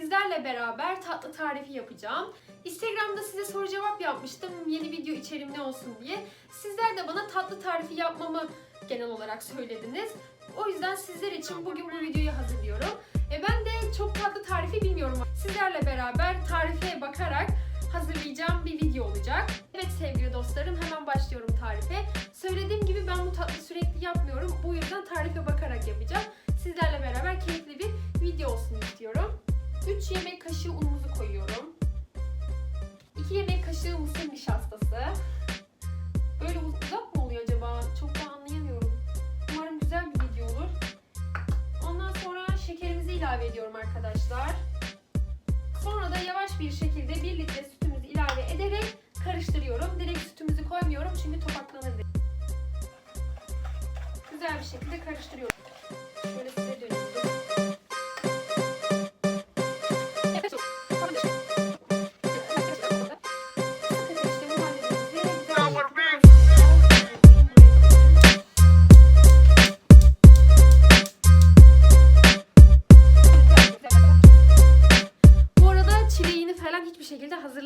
sizlerle beraber tatlı tarifi yapacağım. Instagram'da size soru cevap yapmıştım yeni video içeriğim ne olsun diye. Sizler de bana tatlı tarifi yapmamı genel olarak söylediniz. O yüzden sizler için bugün bu videoyu hazırlıyorum. E ben de çok tatlı tarifi bilmiyorum. Sizlerle beraber tarife bakarak hazırlayacağım bir video olacak. Evet sevgili dostlarım hemen başlıyorum tarife. Söylediğim gibi ben bu tatlı sürekli yapmıyorum. Bu yüzden tarife bakarak yapacağım. Sizlerle beraber keyifli bir video olsun istiyorum. 3 yemek kaşığı unumuzu koyuyorum. 2 yemek kaşığı mısır nişastası. Böyle uzak mı oluyor acaba? Çok da anlayamıyorum. Umarım güzel bir video olur. Ondan sonra şekerimizi ilave ediyorum arkadaşlar. Sonra da yavaş bir şekilde 1 litre sütümüzü ilave ederek karıştırıyorum. Direkt sütümüzü koymuyorum çünkü topaklanır. Güzel bir şekilde karıştırıyorum.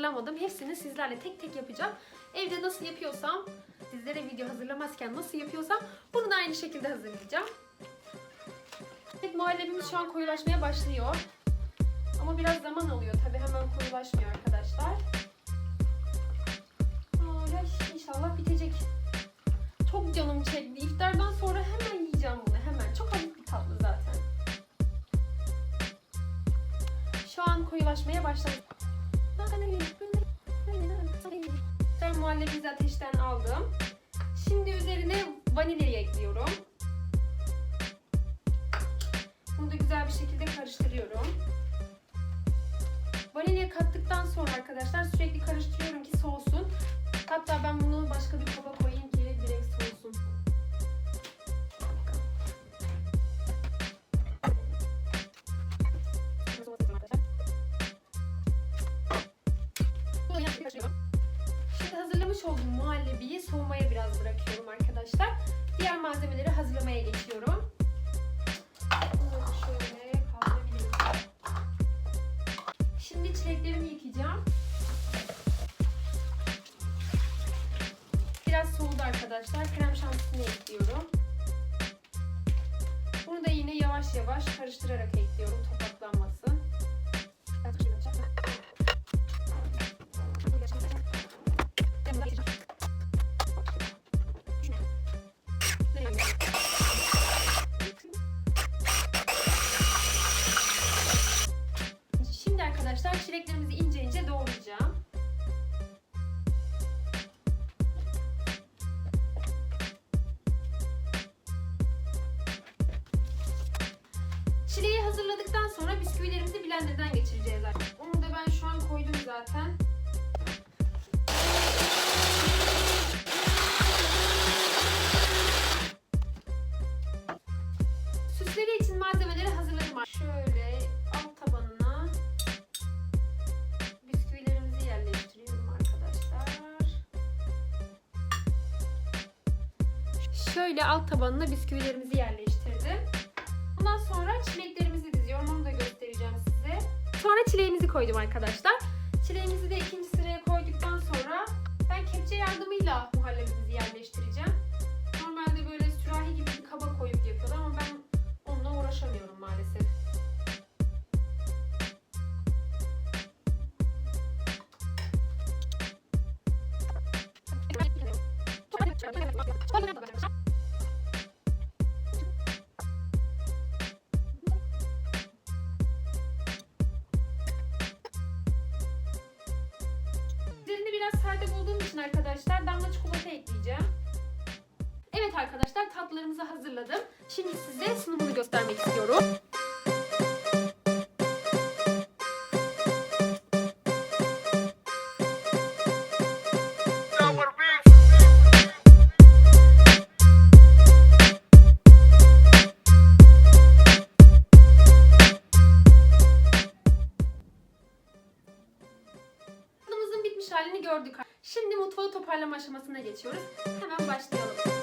Hazırlamadım. Hepsini sizlerle tek tek yapacağım. Evde nasıl yapıyorsam, sizlere video hazırlamazken nasıl yapıyorsam bunu da aynı şekilde hazırlayacağım. Evet muhallebimiz şu an koyulaşmaya başlıyor. Ama biraz zaman alıyor. Tabi hemen koyulaşmıyor arkadaşlar. Ay, inşallah bitecek. Çok canım çekti. İftardan sonra hemen yiyeceğim bunu. Hemen. Çok hafif bir tatlı zaten. Şu an koyulaşmaya başladı. Ben muhallebimizi ateşten aldım. Şimdi üzerine vanilyayı ekliyorum. Bunu da güzel bir şekilde karıştırıyorum. Vanilya kattıktan sonra arkadaşlar sürekli karıştırıyorum ki soğusun. Hatta ben bunu başka bir kaba Hazırlamış olduğum muhallebiyi soğumaya biraz bırakıyorum arkadaşlar. Diğer malzemeleri hazırlamaya geçiyorum. Şimdi çileklerimi yıkayacağım. Biraz soğudu arkadaşlar. Krem şantısını ekliyorum. Bunu da yine yavaş yavaş karıştırarak ekliyorum topaklanmasın. Bisküvilerimizi blenderdan geçireceğiz. Onu da ben şu an koydum zaten. Süsleri için malzemeleri hazırladım. Şöyle alt tabanına bisküvilerimizi yerleştiriyorum arkadaşlar. Şöyle alt tabanına bisküvilerimizi yerleştirdim. Koydum arkadaşlar. Çileğimizi de ikinci sıraya koyduktan sonra ben kepçe yardımıyla muhallebimizi yerleştireceğim. Normalde böyle sürahi gibi bir kaba koyup yapıyorlar ama ben onunla uğraşamıyorum maalesef. Biraz sade bulduğum için arkadaşlar damla çikolata ekleyeceğim. Evet arkadaşlar tatlılarımızı hazırladım. Şimdi size sunumunu göstermek istiyorum. Halini gördük. Mutfağı toparlama aşamasına geçiyoruz. Hemen başlayalım.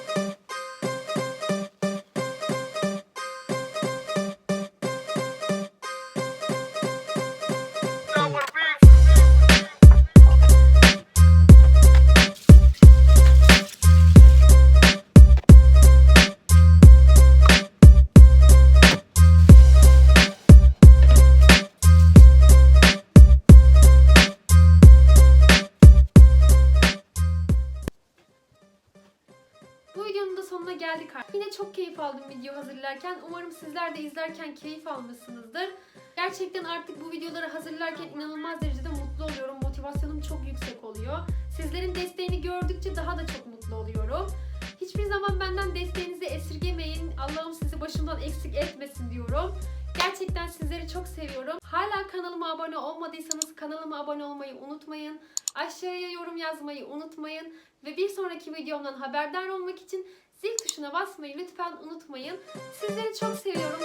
Sonuna geldik artık. Yine çok keyif aldım video hazırlarken. Umarım sizler de izlerken keyif almışsınızdır. Gerçekten artık bu videoları hazırlarken inanılmaz derecede mutlu oluyorum. Motivasyonum çok yüksek oluyor. Sizlerin desteğini gördükçe daha da çok mutlu oluyorum. Hiçbir zaman benden desteğinizi esirgemeyin. Allah'ım sizi başımdan eksik etmesin diyorum. Gerçekten sizleri çok seviyorum. Hala kanalıma abone olmadıysanız kanalıma abone olmayı unutmayın. Aşağıya yorum yazmayı unutmayın. Ve bir sonraki videomdan haberdar olmak için zil tuşuna basmayı lütfen unutmayın. Sizleri çok seviyorum.